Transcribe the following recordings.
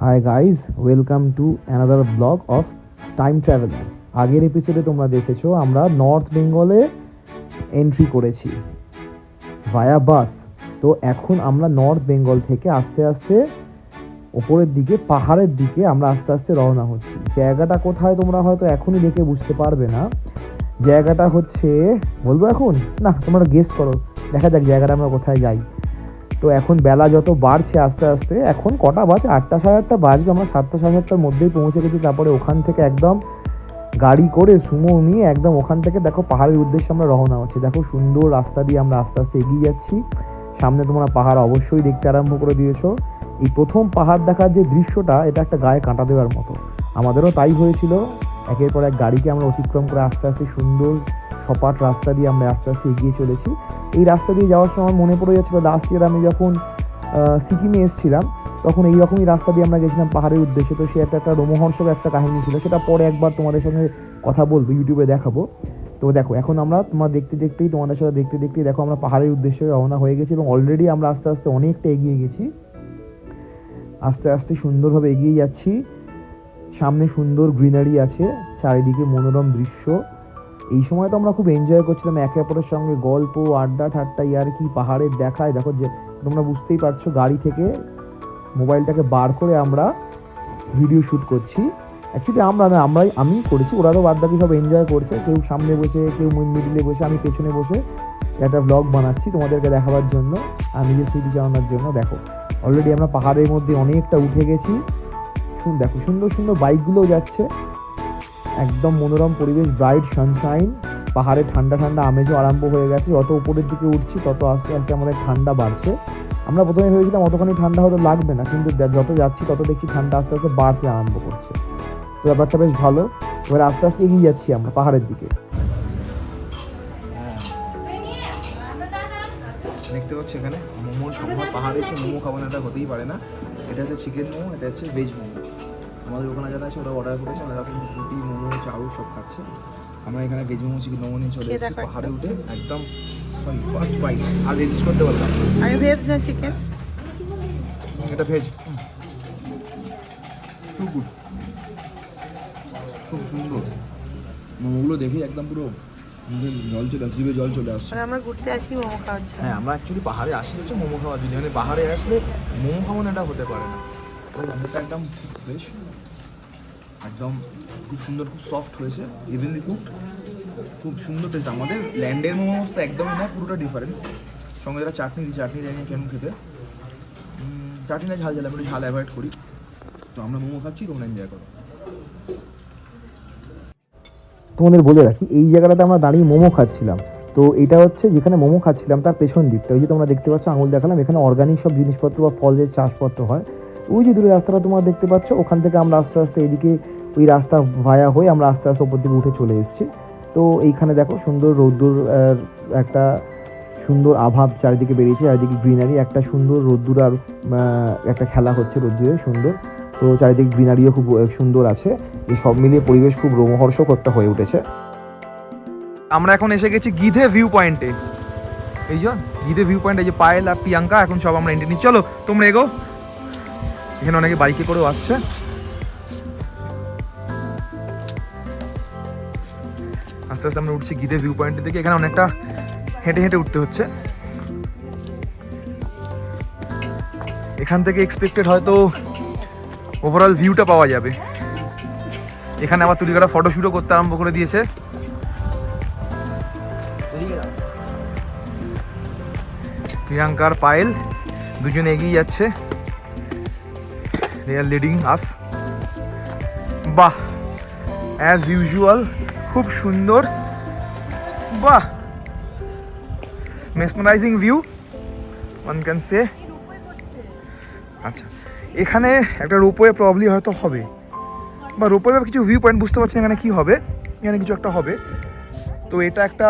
Hi guys welcome to another blog of time travel আগের এপিসোডে তোমরা দেখেছ, আমরা নর্থ বেঙ্গলে এন্ট্রি করেছি ভায়া বাস তো এখন আমরা নর্থ বেঙ্গল থেকে আস্তে আস্তে ওপরের দিকে, পাহাড়ের দিকে আমরা আস্তে আস্তে রওনা হচ্ছি। জায়গাটা কোথায় তোমরা হয়তো এখনই দেখে বুঝতে পারবে না। জায়গাটা হচ্ছে, বলব এখন? না, তোমরা গেস করো। দেখা যাক জায়গাটা আমরা কোথায় যাই। তো এখন বেলা যত বাড়ছে আস্তে আস্তে, এখন কটা বাজে? আটটা সাড়ে আটটা বাজবে, আমরা সাতটা সাড়ে সাতটার মধ্যেই পৌঁছে গেছি। তারপরে ওখান থেকে একদম গাড়ি করে সুমো নিয়ে একদম ওখান থেকে দেখো পাহাড়ের উদ্দেশ্যে আমরা রওনা হচ্ছি। দেখো সুন্দর রাস্তা দিয়ে আমরা আস্তে আস্তে এগিয়ে যাচ্ছি। সামনে তোমরা পাহাড় অবশ্যই দেখতে আরম্ভ করে দিয়েছ। এই প্রথম পাহাড় দেখার যে দৃশ্যটা, এটা একটা গায়ে কাঁটা দেওয়ার মতো। আমাদেরও তাই হয়েছিল। একের পর এক গাড়িকে আমরা অতিক্রম করে আস্তে আস্তে সুন্দর সপাট রাস্তা দিয়ে আমরা আস্তে আস্তে এগিয়ে চলেছি। এই রাস্তা দিয়ে যাওয়ার সময় মনে পড়ে যাচ্ছিল লাস্ট ইয়ার আমি যখন সিকিমে এসেছিলাম, তখন এই রকমই রাস্তা দিয়ে আমরা গেছিলাম পাহাড়ের উদ্দেশ্যে। তো সে একটা একটা রোমহর্ষক একটা কাহিনী ছিল, সেটা পরে একবার তোমাদের সঙ্গে কথা বলব ইউটিউবে দেখাবো। তো দেখো, এখন আমরা তোমার দেখতে দেখতেই, তোমাদের সাথে দেখতে দেখতেই দেখো আমরা পাহাড়ের উদ্দেশ্যে রওনা হয়ে গেছি এবং অলরেডি আমরা আস্তে আস্তে অনেকটা এগিয়ে গেছি। আস্তে আস্তে সুন্দরভাবে এগিয়ে যাচ্ছি। সামনে সুন্দর গ্রিনারি আছে, চারিদিকে মনোরম দৃশ্য। এই সময় তো আমরা খুব এনজয় করছিলাম, একে অপরের সঙ্গে গল্প, আড্ডা, ঠাট্টা ইয়ার কি পাহাড়ের দেখায়। দেখো যে, তোমরা বুঝতেই পারছ, গাড়ি থেকে মোবাইলটাকে বার করে আমরা ভিডিও শ্যুট করছি। অ্যাকচুয়ালি আমরা না, আমরাই, আমি করেছি, ওরা তো বাদ বাকি সব এনজয় করছে। কেউ সামনে বসে, কেউ মিডিলে বসে, আমি পেছনে বসে একটা ব্লগ বানাচ্ছি তোমাদেরকে দেখাবার জন্য আর নিজের চালানোর জন্য। দেখো অলরেডি আমরা পাহাড়ের মধ্যে অনেকটা উঠে গেছি। শুন- দেখো, সুন্দর সুন্দর বাইকগুলোও যাচ্ছে। একদম মনোরম পরিবেশ ব্রাইট সানশাইন পাহাড়ে ঠান্ডা ঠান্ডা আমেজও আরম্ভ হয়ে গেছে। যত উপরের দিকে উঠছি, তত আস্তে আস্তে আমাদের ঠান্ডা বাড়ছে। আমরা প্রথমে ভেবেছিলাম অতখানি ঠান্ডা হয়তো লাগবে না, কিন্তু যত যাচ্ছি, তত দেখছি ঠান্ডা আস্তে আস্তে বাড়তে আরম্ভ করছে। তো ব্যাপারটা বেশ ভালো। এবার আস্তে আস্তে এগিয়ে যাচ্ছি আমরা পাহাড়ের দিকে। দেখতে পাচ্ছি এখানে মোমোর সম্ভব পাহাড়ে এসে মোমো এটা হতেই পারে না। এটা হচ্ছে চিকেন মোমো, এটা হচ্ছে ভেজ মোমো। আমাদের ওখানে যারা আছে ওরা অর্ডার করেছে আমরা এরকম রুটি মোমো চাউ সব খাচ্ছে। আমরা এখানে ভেজ মোমো চিকেন মোমো নিয়ে চলে এসেছি পাহাড়ে উঠে একদম সরি ফার্স্ট বাইক আর রেজিস্ট করতে পারলাম। আমি ভেজ না চিকেন এটা ভেজ খুব গুড খুব সুন্দর। মোমোগুলো দেখি একদম পুরো জল চলে আসছে জিভে জল চলে আসছে। আমরা ঘুরতে আসি মোমো খাওয়ার জন্য। হ্যাঁ আমরা অ্যাকচুয়ালি পাহাড়ে আসি হচ্ছে মোমো খাওয়ার জন্য। মানে পাহাড়ে আসলে মোমো খাব না এটা হতে পারে না। তো একদম ফ্রেশ একদম খুব সুন্দর, খুব সফট হয়েছে। ইভেনলি কুক খুব সুন্দর টেস্ট আমাদের ল্যান্ডের মোমো তো একদমই না, পুরোটা ডিফারেন্স সঙ্গে যারা চাটনি দিই চাটনি জানি না কেমন খেতে চাটনি না, ঝাল ঝাল, আমি ঝাল অ্যাভয়েড করি। তো আমরা মোমো খাচ্ছি, তোমরা এনজয় করো। তোমাদের বলে রাখি, এই জায়গাটাতে আমরা দাঁড়িয়ে মোমো খাচ্ছিলাম। তো এটা হচ্ছে যেখানে মোমো খাচ্ছিলাম, তার পেছন দিকটা। ওই যে তোমরা দেখতে পাচ্ছ, আঙুল দেখালাম, এখানে অর্গানিক সব জিনিসপত্র বা ফলের চাষপত্র হয় ওই যে দূরে রাস্তাটা তোমরা দেখতে পাচ্ছ, ওখান থেকে আমরা আস্তে আস্তে এদিকে ওই রাস্তা ভায়া হয়ে আমরা আস্তে আস্তে ওপর দিকে উঠে চলে এসেছি। তো এইখানে দেখো সুন্দর রোদ্দুর একটা সুন্দর আভাব চারিদিকে বেরিয়েছে, চারিদিকে গ্রিনারি একটা সুন্দর রোদ্দুর আর একটা খেলা হচ্ছে রোদ্দুরে, সুন্দর। তো চারিদিকে গ্রিনারিও খুব সুন্দর আছে। এই সব মিলিয়ে পরিবেশ খুব রোমহর্ষক একটা হয়ে উঠেছে। আমরা এখন এসে গেছি গিধে ভিউ পয়েন্টে এই যে, গিধে ভিউ পয়েন্ট এই যে পায়েল আর প্রিয়াঙ্কা, এখন সব আমরা এন্ট্রি নিই চলো, তোমরা এগো। এখানে অনেকে বাইকে করেও আসছে। আস্তে আস্তে আমরা উঠছি গিধে ভিউ পয়েন্টের দিকে। এখানে অনেকটা হেঁটে হেঁটে উঠতে হচ্ছে। এখান থেকে এক্সপেক্টেড হয়তো ওভারঅল ভিউটা পাওয়া যাবে। এখানে আবার তুলি তুলিকারা ফটোশ্যুটও করতে আরম্ভ করে দিয়েছে। প্রিয়াঙ্কার পায়েল, দুজনে এগিয়ে যাচ্ছে। দে আর লিডিং আস বাহ অ্যাজ ইউজুয়াল খুব সুন্দর। বাহ mesmerising view one can say আচ্ছা এখানে একটা রোপওয়ে প্রবলি হয়তো হবে। বা রোপওয়ে কিছু ভিউ পয়েন্ট বুঝতে পারছি না এখানে কী হবে? এখানে কিছু একটা হবে। তো এটা একটা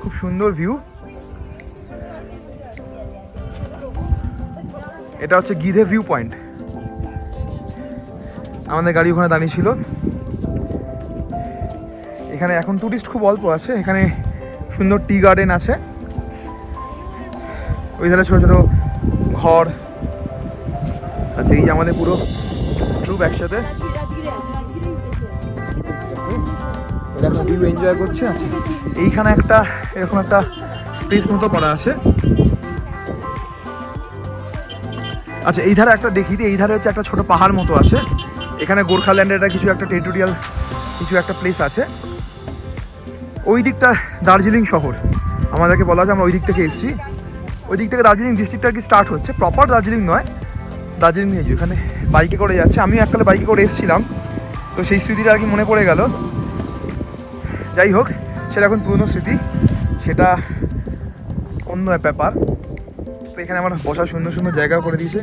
খুব সুন্দর ভিউ এটা হচ্ছে গিধে ভিউ পয়েন্ট আমাদের গাড়ি ওখানে দাঁড়িয়ে ছিল। এখানে এখন টুরিস্ট খুব অল্প আছে। এখানে সুন্দর টি গার্ডেন আছে। ওই ধারে ছোটো ছোটো ঘর। আচ্ছা এই যে আমাদের পুরো গ্রুপ একসাথে। ভিউ এনজয় করছে। আচ্ছা এইখানে একটা, এরকম একটা স্পেস মতো করা আছে। আচ্ছা এই ধারে একটা দেখি দিই। এই ধারে হচ্ছে একটা ছোট পাহাড় মতো আছে। এখানে গোর্খাল্যান্ডের একটা কিছু একটা টেরিটোরিয়াল কিছু একটা প্লেস আছে। ওই দিকটা দার্জিলিং শহর। আমাদেরকে বলা আছে, আমরা ওই দিক থেকে এসেছি। ওই দিক থেকে দার্জিলিং ডিস্ট্রিক্টটা কি স্টার্ট হচ্ছে। প্রপার দার্জিলিং নয়। দার্জিলিং নিয়ে এখানে বাইকে করে যাচ্ছে। আমি এককালে বাইকে করে এসেছিলাম। তো সেই স্মৃতিটা আর কি মনে পড়ে গেল। যাই হোক, সেটা এখন পুরনো স্মৃতি। সেটা অন্য ব্যাপার। তো এখানে আমার বসার সুন্দর সুন্দর জায়গা করে দিয়েছে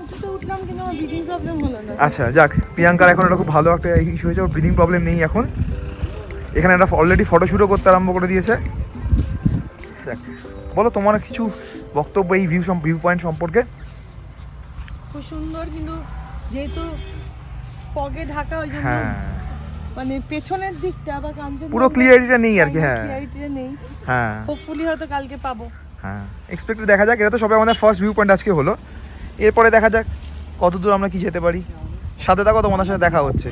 উঁচুতে উঠলাম কিন্তু আমার ব্রিদিং প্রবলেম হলো না। আচ্ছা যাক প্রিয়াঙ্কার এখন একটা খুব ভালো একটা ইস্যু হয়েছে ওর ব্রিদিং প্রবলেম নেই এখন। এখানে একটা অলরেডি ফটোশ্যুটও করতে আরম্ভ করে দিয়েছে। যাক বলো তোমার কিছু বক্তব্য এই ভিউ ভিউ পয়েন্ট সম্পর্কে? খুব সুন্দর কিন্তু যেহেতু ফগে ঢাকা ওই জন্য হ্যাঁ। মানে পেছনের দিকটা বা কাঞ্চন পুরো ক্লিয়ারিটিটা নেই আর কি হ্যাঁ। ক্লিয়ারিটিটা নেই। হ্যাঁ। হোপফুলি হয়তো কালকে পাবো। হ্যাঁ এক্সপেক্টেড দেখা যাক এটা তো সবাই আমাদের ফার্স্ট ভিউ পয়েন্ট আজকে হলো। এরপরে দেখা যাক কত দূর আমরা কি যেতে পারি? সাথে থাকো, তোমাদের সাথে দেখা হচ্ছে।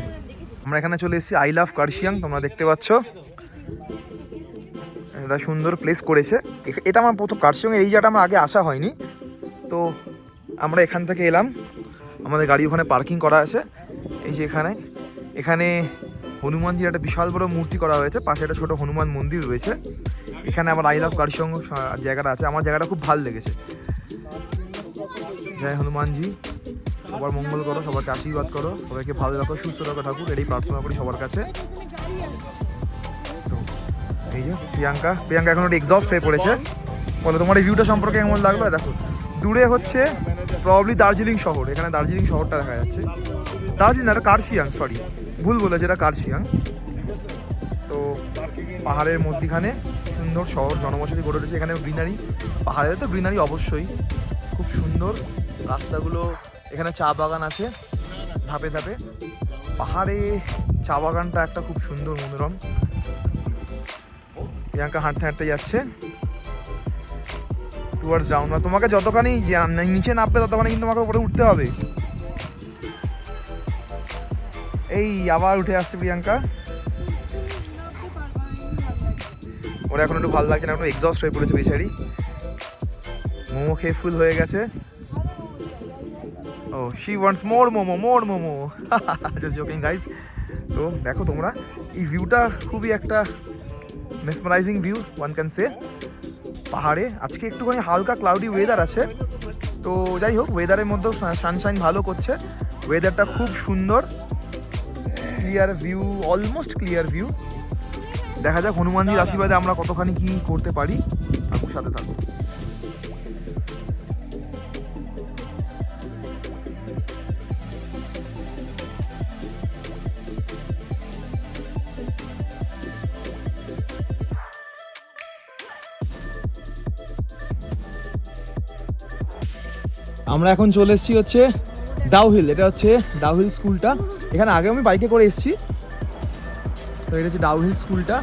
আমরা এখানে চলে এসেছি আই লাভ কার্শিয়াং, তোমরা দেখতে পাচ্ছ। এটা সুন্দর প্লেস করেছে। এটা আমার প্রথম কার্শিয়াংয়ের এই জায়গাটা আমার আগে আসা হয়নি। তো আমরা এখান থেকে এলাম। আমাদের গাড়ি ওখানে পার্কিং করা আছে। এই যে এখানে। এখানে হনুমানজির একটা বিশাল বড় মূর্তি করা হয়েছে। পাশে একটা ছোট হনুমান মন্দির রয়েছে। এখানে আমার আই লাভ কার্শিয়াং জায়গাটা আছে। আমার জায়গাটা খুব ভালো লেগেছে। জয় হনুমানজি। সবার মঙ্গল করো সবাইকে আশীর্বাদ করো, সবাইকে ভালো রাখো, সুস্থ রাখো ঠাকুর, এটাই প্রার্থনা করি সবার কাছে। এই যে প্রিয়াঙ্কা প্রিয়াঙ্কা এখন এক্সস্ট হয়ে পড়েছে। বলো, তোমার এই ভিউটা সম্পর্কে কেমন লাগল? দেখো, দূরে হচ্ছে প্রবলি দার্জিলিং শহর, এখানে দার্জিলিং শহরটা দেখা যাচ্ছে। দার্জিলিং না কার্শিয়াং সরি ভুল বলেছে, এটা কার্শিয়াং। তো, পাহাড়ের মধ্যিখানে সুন্দর শহর, জনবসতি গড়ে উঠেছে এখানে গ্রিনারি পাহাড়ে তো গ্রিনারি অবশ্যই। খুব সুন্দর, রাস্তাগুলো এখানে চা বাগান আছে। ধাপে ধাপে। পাহাড়ে চা বাগানটা একটা খুব সুন্দর মনোরম। প্রিয়াঙ্কা হাঁটতে হাঁটতে যাচ্ছে। টুয়ার্ডস ডাউন তোমাকে যতখানি নিচে নামবে ততখানি কিন্তু তোমাকে উপরে উঠতে হবে। এই, আবার উঠে আসছে প্রিয়াঙ্কা। ওরা এখন একটু ভালো লাগছে না, একটু এক্সস্ট হয়ে পড়েছে বেচারি। মোমো খেয়ে ফুল হয়ে গেছে। ও she wants more momo more momo just joking guys তো দেখো তোমরা এই ভিউটা খুবই একটা mesmerising view one can say পাহাড়ে আজকে একটুখানি হালকা ক্লাউডি ওয়েদার আছে। তো যাই হোক ওয়েদারের মধ্যেও সানশাইন ভালো করছে। ওয়েদারটা খুব সুন্দর। Clear view almost clear view দেখা যাক হনুমানজির আশীর্বাদে আমরা কতখানি কি করতে পারি। থাকুক সাথে থাকুক। আমরা এখন চলে এসেছি হচ্ছে ডাউহিল এটা হচ্ছে ডাউহিল স্কুলটা এখানে আগে আমি বাইকে করে এসেছি। তো এটা হচ্ছে ডাউহিল স্কুলটা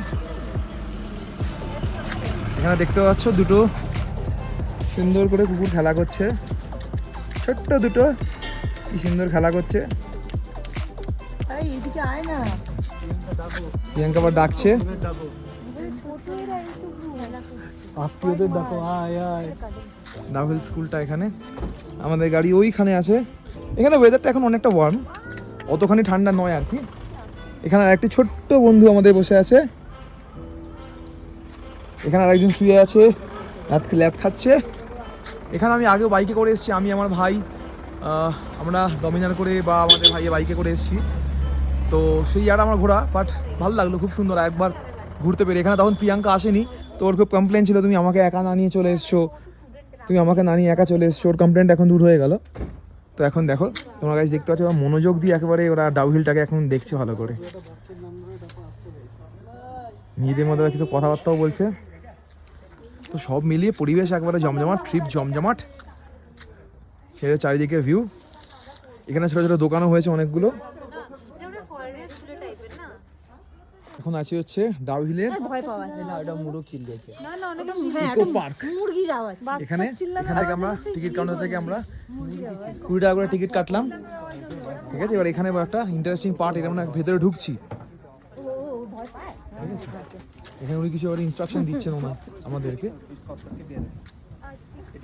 এখানে দেখতে পাচ্ছ দুটো সুন্দর করে কুকুর খেলা করছে। ছোট্ট দুটো কি সুন্দর খেলা করছে। প্রিয়াঙ্কা আবার ডাকছে। আত্মীয়দের দেখো আয় আয়। ডাউহিল স্কুলটা এখানে। আমাদের গাড়ি ওইখানে আছে। এখানে ওয়েদারটা এখন অনেকটা ওয়ার্ম অতখানি ঠান্ডা নয় আর কি। এখানে একটি ছোট্ট বন্ধু আমাদের বসে আছে। এখানে আরেকজন শুয়ে আছে। রাত ল্যাব খাচ্ছে। এখানে আমি আগেও বাইকে করে এসেছি। আমি, আমার ভাই আমরা ডমিনার করে বা আমাদের ভাইয়ে বাইকে করে এসেছি। তো সেই আর আমার ঘোরা বাট ভালো লাগল, খুব সুন্দর। একবার ঘুরতে পেরে। এখানে তখন প্রিয়াঙ্কা আসেনি। তো ওর খুব কমপ্লেন ছিল, তুমি আমাকে একা না নিয়ে চলে এসছো। তুমি আমাকে না নিয়ে একা চলে এসছো কমপ্লেনটা এখন দূর হয়ে গেল। তো এখন দেখো, তোমার কাছে দেখতে পাচ্ছ মনোযোগ দিয়ে একেবারে ওরা ডাউহিলটাকে এখন দেখছে ভালো করে। নিজেদের মধ্যে কিছু কথাবার্তাও বলছে। তো সব মিলিয়ে পরিবেশ একবারে জমজমাট ট্রিপ জমজমাট। সেটা চারিদিকে ভিউ এখানে ছোটো ছোটো দোকানও হয়েছে অনেকগুলো। এখন আছে হচ্ছে ডাউহিলের ভয় পাওয়া যায় না ওটা মুরগ চিল্লিয়েছে না না অনেক হ্যাঁ ইকো পার্ক মুরগির আওয়াজ এখানে এখান থেকে আমরা টিকিট কাউন্টার থেকে আমরা কুড়ি টাকা করে টিকিট কাটলাম ঠিক আছে এবার এখানে একটা ইন্টারেস্টিং পার্ট এটা আমরা ভেতরে ঢুকছি ঠিক আছে? এখানে উনি কিছু এবার ইনস্ট্রাকশন দিচ্ছেন ওনা আমাদেরকে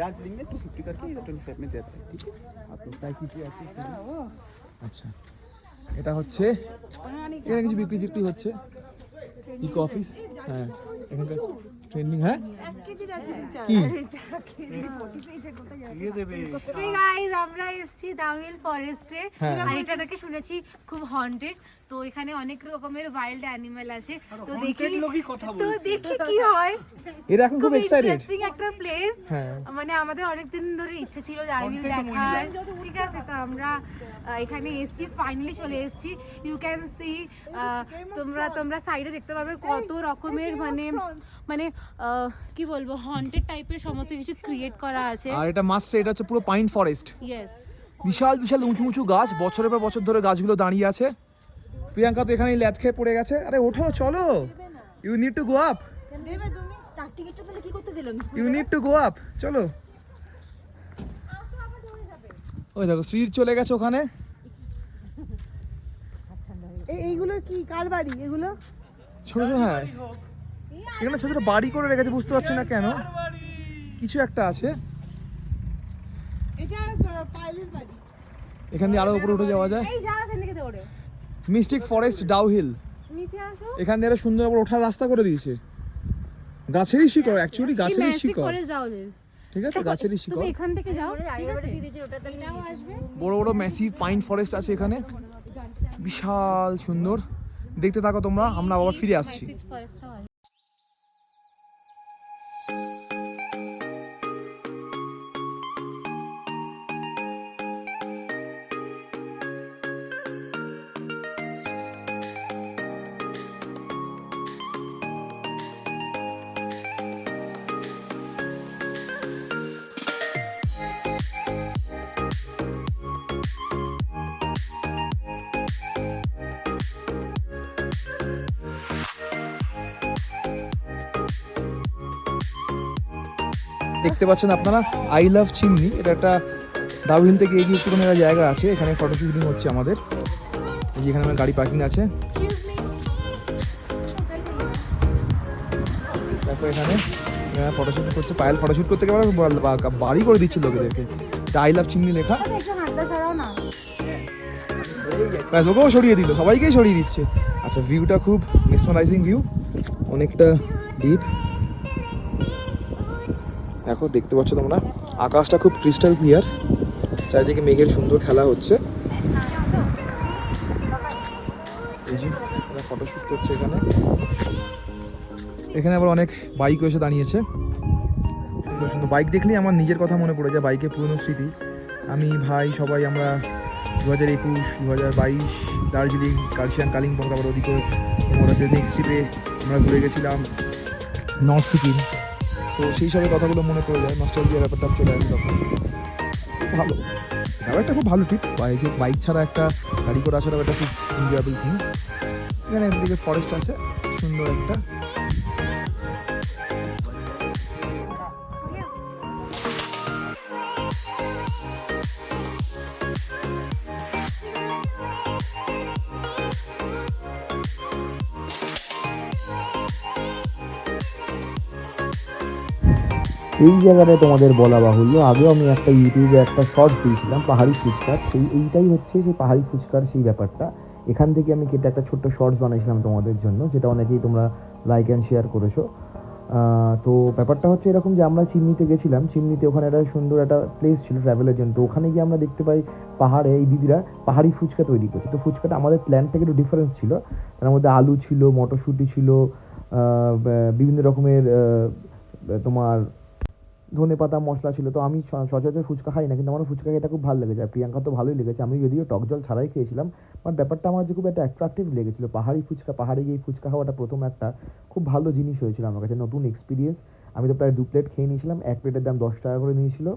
दार्जिलिंग में टू फिफ्टी करके इधर ट्वेंटी फाइव में देते हैं ठीक है आप लोग टाइप कीजिए ऐसे আচ্ছা এটা হচ্ছে এখানে কিছু বিক্রি ফিক্রি হচ্ছে। ইকো অফিস হ্যাঁ এখানকার ট্রেন্ডিং হ্যাঁ? কি? এই গাইস আমরা এসেছি দাউইল ফরেস্টে হ্যাঁ। আর এটা নাকি শুনেছি খুব হন্টেড তো এখানে অনেক রকমের ওয়াইল্ড অ্যানিমেল আছে। তো দেখি তো দেখি কি হয়। এরা এখন খুব এক্সাইটেড ইন্টারেস্টিং একটা প্লেস হ্যাঁ। মানে আমাদের অনেকদিন ধরে ইচ্ছে ছিল দাউইল দেখার। ঠিক আছে তো আমরা এখানে এসেছি ফাইনালি চলে এসেছি। ইউ ক্যান সি তোমরা তোমরা সাইডে দেখতে পাবে কত রকমের মানে মানে কি বলব হন্টেড টাইপের সমস্ত কিছু ক্রিয়েট করা আছে। আর এটা মাস্টার এটা হচ্ছে পুরো পাইন ফরেস্ট ইয়েস বিশাল বিশাল উঁচু উঁচু গাছ। বছরের পর বছর ধরে গাছগুলো দাঁড়িয়ে আছে। প্রিয়াঙ্কা তো এখানেই ল্যাদ খেয়ে পড়ে গেছে? আরে ওঠো চলো। You need to go up দেবে তুমি? তার টিকিটটা তাহলে কি করতে দিলাম you need to go up চলো। ওই দেখো শ্রীর চলে গেছে ওখানে। এই এইগুলো কি? কার বাড়ি এগুলো? ছোট ছোট হ্যাঁ। এখানে ছোট ছোট বাড়ি করে রেখেছে বুঝতে পারছি না কেন। কিছু একটা আছে। এখান দিয়ে আরও উপরে উঠে যাওয়া যায়। মিস্টিক ফরেস্ট ডাউহিল নিচে আসো। এখান দিয়ে সুন্দর করে ওঠার রাস্তা করে দিয়েছে। গাছেরই শিকড় অ্যাকচুয়ালি গাছেরই শিকড়। ঠিক আছে গাছেরই শিকড়। তুমি এখান থেকে যাও ঠিক আছে? এটাও আসবে। বড় বড় ম্যাসিভ পাইন ফরেস্ট আছে এখানে। বিশাল সুন্দর। দেখতে থাকো তোমরা আমরা আবার ফিরে আসছি। দেখতে পাচ্ছেন আপনারা আই লাভ চিমনি এটা একটা ডাউহিল থেকে এগিয়ে একটুখানি একটা জায়গা আছে এখানে ফটো শুটিং হচ্ছে আমাদের। এই যে এখানে আমার গাড়ি পার্কিং আছে। দেখো এখানে ফটোশুট করছে পায়েল ফটোশুট করতে গেলে বাড়ি করে দিচ্ছে লোকেদেরকে। এটা আই লাভ চিমনি লেখা। একটু ব্যাস ওকেও সরিয়ে দিল সবাইকেই সরিয়ে দিচ্ছে। আচ্ছা ভিউটা খুব মেসমারাইজিং ভিউ অনেকটা ডিপ দেখো, দেখতে পাচ্ছ তোমরা? আকাশটা খুব ক্রিস্টাল ক্লিয়ার চারিদিকে মেঘের সুন্দর খেলা হচ্ছে। এই ফটোশ্যুট করছে এখানে। এখানে আবার অনেক বাইকও এসে দাঁড়িয়েছে। সুন্দর সুন্দর বাইক দেখলেই আমার নিজের কথা মনে পড়ে যায় বাইকের পুরনো স্মৃতি। আমি, ভাই, সবাই আমরা দু হাজার একুশ দু হাজার বাইশ, দার্জিলিং কার্শিয়াং কালিম্পং, তারপর ওদিকে নেক্সট ট্রিপে আমরা ঘুরে গেছিলাম নর্থ সিকিম তো সেই সবের কথাগুলো মনে পড়ে যায় মাস্টার নস্টালজিয়া ব্যাপারটা চলে আসে তখন। ভালো। ব্যাপারটা খুব ভালো ঠিক। বাইক বাইক ছাড়া একটা গাড়ি করে আসার একটা খুব এনজয়েবল থিং এখানে একদিকে ফরেস্ট আছে, সুন্দর একটা। এই জায়গাটায় তোমাদের বলা বাহুল্য। আগেও আমি একটা ইউটিউবে একটা শর্ট দিয়েছিলাম, পাহাড়ি ফুচকার। সেই এইটাই হচ্ছে সেই পাহাড়ি ফুচকার সেই ব্যাপারটা। এখান থেকে আমি কেটে একটা ছোট্ট শর্টস বানিয়েছিলাম তোমাদের জন্য, যেটা অনেকেই তোমরা লাইক অ্যান্ড শেয়ার করেছ। তো ব্যাপারটা হচ্ছে এরকম যে আমরা চিমনিতে গেছিলাম। চিমনিতে ওখানে একটা সুন্দর একটা প্লেস ছিল ট্রাভেলের জন্য তো ওখানে গিয়ে আমরা দেখতে পাই পাহাড়ে এই দিদিরা পাহাড়ি ফুচকা তৈরি করছে তো ফুচকাটা আমাদের প্ল্যান থেকে একটু ডিফারেন্স ছিল। তার মধ্যে আলু ছিল, মটরশুঁটি ছিল বিভিন্ন রকমের তোমার ধনে পাতা, মশলা ছিল, তো আমি সচরাচর ফুচকা খাই না, কিন্তু আমার ফুচকা খেতে খুব ভালো লেগেছে, আর প্রিয়াঙ্কা তো ভালোই লেগেছে। আমি যদিও টক জল ছাড়াই খেয়েছিলাম, বাট ব্যাপারটা আমার যে খুব একটা অ্যাট্রাকটিভ লেগেছিল। পাহাড়ি ফুচকা, পাহাড়ে গিয়ে ফুচকা খাওয়াটা প্রথম একটা খুব ভালো জিনিস হয়েছিল আমার কাছে, নতুন এক্সপিরিয়েন্স আমি তো প্রায় দু প্লেট খেয়ে নিয়েছিলাম, এক প্লেটের দাম দশ টাকা করে নিয়েছিল।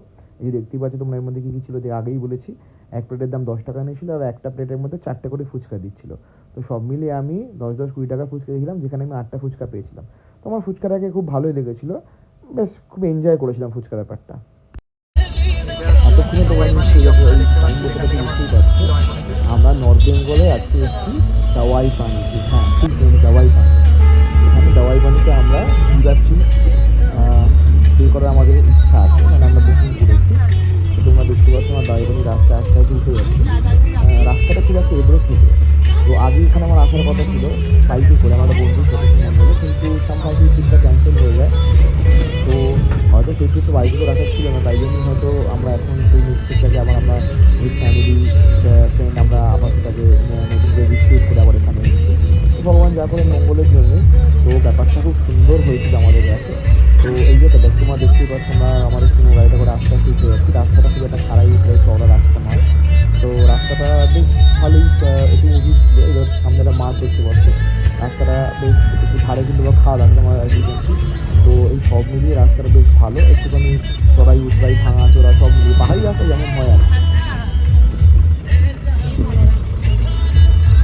এই দেখতেই পাচ্ছ তোমরা এর মধ্যে কী কী ছিল, যে আগেই বলেছি, এক প্লেটের দাম দশ টাকা নিয়েছিল আর একটা প্লেটের মধ্যে চারটে করে ফুচকা দিচ্ছিল। তো সব মিলিয়ে আমি দশ দশ কুড়ি টাকা ফুচকা দিয়েছিলাম, যেখানে আমি আটটা ফুচকা পেয়েছিলাম। তো আমার ফুচকাটাকে খুব ভালোই লেগেছিলো। বেশ খুব এনজয় করেছিলাম ফুচকা ব্যাপারটা। আমরা নর্থ বেঙ্গলে আজকে এসেছি দাওয়াই পানিতে হ্যাঁ ঠিক দাওয়াই পানি এখানে দাওয়াই পানিতে আমরা যাচ্ছি স্টে করার আমাদের ইচ্ছা আছে মানে আমরা বুকিং করেছি। তোমরা দেখতে পাচ্ছ আমার দাওয়াই পানি রাস্তা আস্তে আস্তে উঠে যাচ্ছে। রাস্তাটা খুব একটা এগুলো ছিল তো আগে এখানে আমার আসার কথা ছিল বাইকে করে, আমার বন্ধু কিন্তু সেই ট্রিপটা ক্যান্সেল হয়ে যায়। তো হয়তো সেই ট্রিপটা বাইকে করে রাখার ছিল না, তাই জন্য হয়তো আমরা এখন সেই মিস্টেকটাকে আবার আমরা উইথ ফ্যামিলি ফ্রেন্ড আমরা আবার সেটাকে নতুন করে রিক্রিয়েট করে আবার এখানে ভগবান যা করে মঙ্গলের জন্য, তো ব্যাপারটা খুব সুন্দর হয়েছিল আমাদের কাছে তো এই যে দেখ, তোমরা দেখতেই পাচ্ছ, আমরা আমাদের সুমো গাড়িটা করে আস্তে আস্তে উঠে যাচ্ছি রাস্তাটা খুব একটা খারাই উঠে চওড়া রাস্তা নয়। তো রাস্তাটা বেশ ভালোই একটু উঁচু ছিল, এবার সামনে একটা মাঠ দেখতে পাচ্ছ। রাস্তাটা বেশ একটু ধারে কিন্তু বা খাওয়া দাওয়া আমার এজেন্সি তো এই সব মিলিয়ে রাস্তাটা বেশ ভালো একটুখানি চড়াই উচড়াই ভাঙা চোরা সব মিলিয়ে পাহাড়ি রাস্তা যেমন হয় আর।